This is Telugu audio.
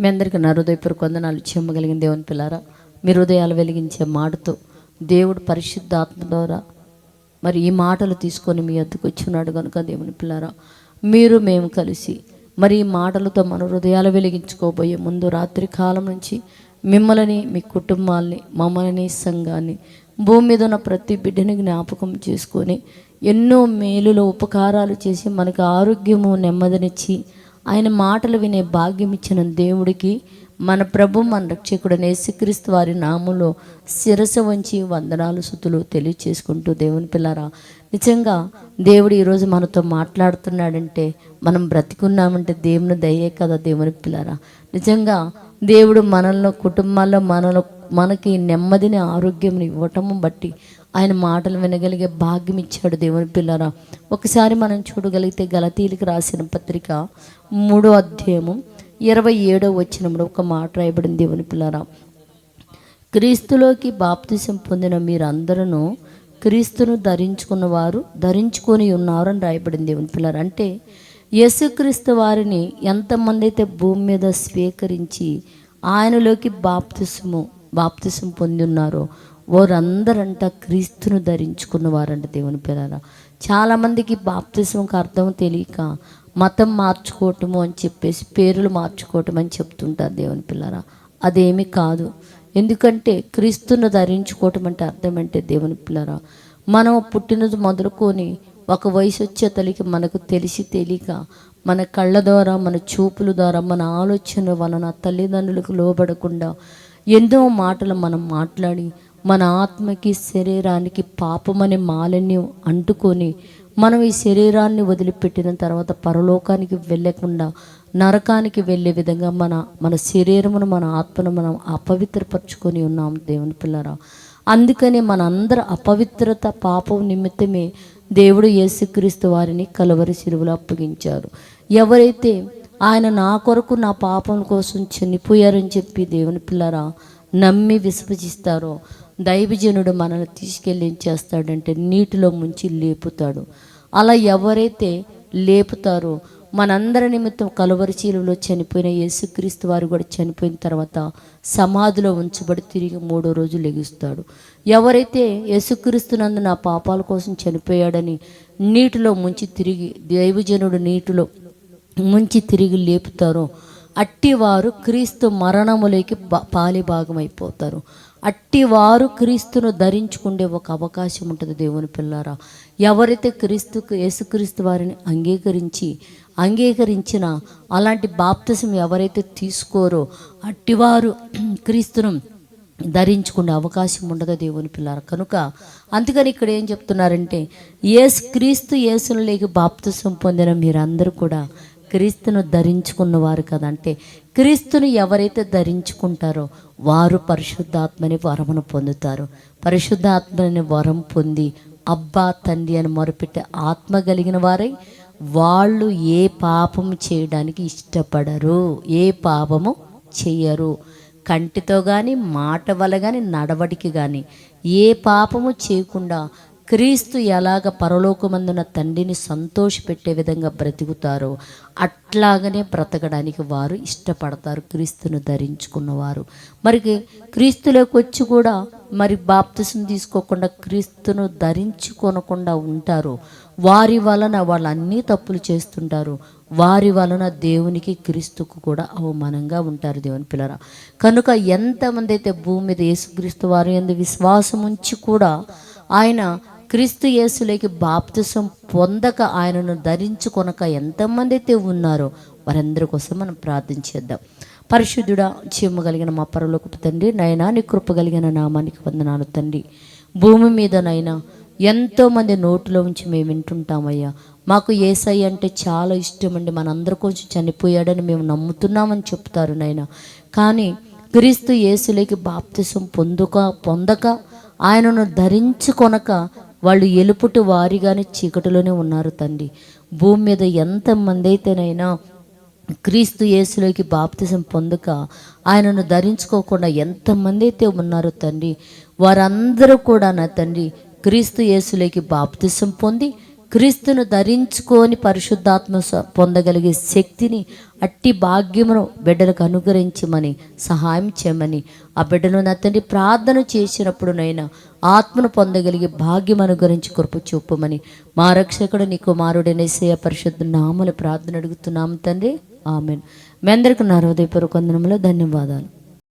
మీ అందరికీ నా హృదయపూర్వక వందనాలు చెమ్మగలిగిన దేవుని పిల్లారా. మీ హృదయాలు వెలిగించే మాటతో దేవుడు పరిశుద్ధాత్మ ద్వారా మరి ఈ మాటలు తీసుకొని మీ వద్దకు వచ్చినాడు కనుక దేవుని పిల్లారా. మీరు మేము కలిసి మరి ఈ మాటలతో మన హృదయాలు వెలిగించుకోబోయే ముందు రాత్రి కాలం నుంచి మిమ్మల్ని మీ కుటుంబాల్ని మమ్మల్ని సంఘాన్ని భూమి మీద ఉన్న ప్రతి బిడ్డని జ్ఞాపకం చేసుకొని ఎన్నో మేలులో ఉపకారాలు చేసి మనకు ఆరోగ్యము నెమ్మదినిచ్చి ఆయన మాటలు వినే భాగ్యం ఇచ్చిన దేవుడికి మన ప్రభు మన రక్షకుడనే యేసుక్రీస్తు వారి నామంలో శిరస వంచి వందనాలు సుతులు తెలియచేసుకుంటూ దేవుని పిల్లరా నిజంగా దేవుడు ఈరోజు మనతో మాట్లాడుతున్నాడంటే మనం బ్రతికున్నామంటే దేవుని దయే కదా దేవుని పిల్లరా. నిజంగా దేవుడు మనలో కుటుంబాల్లో మనలో మనకి నెమ్మదిని ఆరోగ్యం ఇవ్వటము బట్టి ఆయన మాటలు వినగలిగే భాగ్యం ఇచ్చాడు దేవుని పిల్లరా. ఒకసారి మనం చూడగలిగితే గలతీలకు రాసిన పత్రిక మూడో అధ్యాయము ఇరవై ఏడో వచ్చినప్పుడు ఒక మాట రాయబడింది దేవుని పిల్లరా. క్రీస్తులోకి బాప్తిసం పొందిన మీరందరూ క్రీస్తును ధరించుకున్న వారు ధరించుకొని ఉన్నారని రాయబడింది దేవుని పిల్లలు అంటే యేసుక్రీస్తు వారిని ఎంతమంది అయితే భూమి మీద స్వీకరించి ఆయనలోకి బాప్తిసము బాప్తిసం పొంది ఉన్నారో వారందరంట క్రీస్తును ధరించుకున్న వారంట దేవుని పిల్లల చాలామందికి బాప్తిసంకి అర్థం తెలియక మతం మార్చుకోవటము అని చెప్పేసి పేర్లు మార్చుకోవటం అని చెప్తుంటారు దేవుని పిల్లరా. అదేమి కాదు. ఎందుకంటే క్రీస్తును ధరించుకోవటం అంటే అర్థం అంటే దేవుని పిల్లరా. మనం పుట్టినది మొదలుకొని ఒక వయసు వచ్చే తల్లికి మనకు తెలిసి తెలియక మన కళ్ళ ద్వారా మన చూపుల ద్వారా మన ఆలోచన వలన తల్లిదండ్రులకు లోబడకుండా ఎన్నో మాటలు మనం మాట్లాడి మన ఆత్మకి శరీరానికి పాపమనే మాలిన్యం అంటుకొని మనం ఈ శరీరాన్ని వదిలిపెట్టిన తర్వాత పరలోకానికి వెళ్ళకుండా నరకానికి వెళ్ళే విధంగా మన మన శరీరమును మన ఆత్మను మనం అపవిత్రపరచుకొని ఉన్నాం దేవుని పిల్లరా. అందుకనే మనందరి అపవిత్రత పాపం నిమిత్తమే దేవుడు యేసుక్రీస్తు వారిని కలవరి శిలువలో అప్పగించారు. ఎవరైతే ఆయన నా కొరకు నా పాపం కోసం చనిపోయారని చెప్పి దేవుని పిల్లరా నమ్మి విశ్వసిస్తారో దైవజనుడు మనల్ని తీసుకెళ్ళి ఏం చేస్తాడంటే నీటిలో ముంచి లేపుతాడు. అలా ఎవరైతే లేపుతారో మనందరి నిమిత్తం కలువరి చీలులో చనిపోయిన యేసుక్రీస్తు వారు కూడా చనిపోయిన తర్వాత సమాధిలో ఉంచబడి తిరిగి మూడో రోజు లెగుస్తాడు. ఎవరైతే యేసుక్రీస్తునందు నా పాపాల కోసం చనిపోయాడని నీటిలో ముంచి తిరిగి దైవజనుడు నీటిలో ముంచి తిరిగి లేపుతారో. అట్టివారు క్రీస్తు మరణములోకి బ- పాలిభాగమైపోతారు అట్టివారు క్రీస్తును ధరించుకుండే ఒక అవకాశం ఉంటుంది దేవుని పిల్లారా. ఎవరైతే క్రీస్తుకు యేసుక్రీస్తు వారిని అంగీకరించి అంగీకరించిన అలాంటి బాప్తిసం ఎవరైతే తీసుకోరో అట్టివారు క్రీస్తును ధరించుకునే అవకాశం ఉండదు దేవుని పిల్లారు. కనుక అందుకని ఇక్కడ ఏం చెప్తున్నారంటే ఏసు క్రీస్తు యేసులలోకి బాప్తిసం పొందిన మీరందరూ కూడా క్రీస్తును ధరించుకున్నవారు కదంటే క్రీస్తును ఎవరైతే ధరించుకుంటారో వారు పరిశుద్ధాత్మని వరమును పొందుతారు. పరిశుద్ధాత్మని వరం పొంది అబ్బా తండ్రి అని మొరపెట్టే ఆత్మ కలిగిన వారై వాళ్ళు ఏ పాపము చేయడానికి ఇష్టపడరు ఏ పాపము చేయరు కంటితో కానీ మాట వల్ల కానీ నడవడికి కానీ ఏ పాపము చేయకుండా క్రీస్తు ఎలాగ పరలోకమందున తండ్రిని సంతోషపెట్టే విధంగా బ్రతుకుతారో అట్లాగనే బ్రతకడానికి వారు ఇష్టపడతారు క్రీస్తును ధరించుకున్నవారు. మరి క్రీస్తులోకి వచ్చి కూడా మరి బాప్తిసం తీసుకోకుండా క్రీస్తును ధరించుకొనకుండా ఉంటారు వారి వలన వాళ్ళు అన్నీ తప్పులు చేస్తుంటారు. వారి వలన దేవునికి క్రీస్తుకు కూడా అవమానంగా ఉంటారు దేవుని పిల్లర. కనుక ఎంతమంది అయితే భూమి మీద యేసుక్రీస్తు వారి ఎందు విశ్వాసం ఉంచి కూడా ఆయన క్రీస్తు యేసులోకి బాప్తిసం పొందక ఆయనను ధరించుకొనక ఎంతమంది అయితే ఉన్నారో వారందరి కోసం మనం ప్రార్థించేద్దాం పరిశుద్ధుడా చీమ కలిగిన మా పరలోకపు తండ్రి నైనా నీ కృప కలిగిన నామానికి వందనాలు తండ్రి. భూమి మీద నైనా ఎంతోమంది నోటిలో ఉంచి మేము వింటుంటామయ్యా. మాకు ఏసై అంటే చాలా ఇష్టం అండి మనందరి కొంచెం చనిపోయాడని మేము నమ్ముతున్నామని చెప్తారు నాయన. కానీ క్రీస్తు యేసులోకి బాప్తిసం పొందుక పొందక ఆయనను ధరించుకొనక వాళ్ళు ఎలుపుటి వారిగానే చీకటిలోనే ఉన్నారు తండ్రి. భూమి మీద ఎంతమంది అయితేనైనా క్రీస్తు యేసులోకి బాప్తిజం పొందక ఆయనను ధరించుకోకుండా ఎంతమంది అయితే ఉన్నారో తండ్రి వారందరూ కూడా నా తండ్రి క్రీస్తు యేసులోకి బాప్తిజం పొంది క్రీస్తును ధరించుకొని పరిశుద్ధాత్మ పొందగలిగే శక్తిని అట్టి భాగ్యమును బిడ్డలకు అనుగ్రహించమని సహాయం చేయమని ఆ బిడ్డను నా తండ్రి ప్రార్థన చేసినప్పుడు నైనా ఆత్మను పొందగలిగే భాగ్యం అనుగ్రహించి కృప చూపమని మా రక్షకుడు నీ కుమారుడైన సేయ పరిశుద్ధ నామలు ప్రార్థన అడుగుతున్నాము తండ్రి. ఆమెను. మీ అందరికీ నా హృదయపూర్వక ధన్యవాదాలు.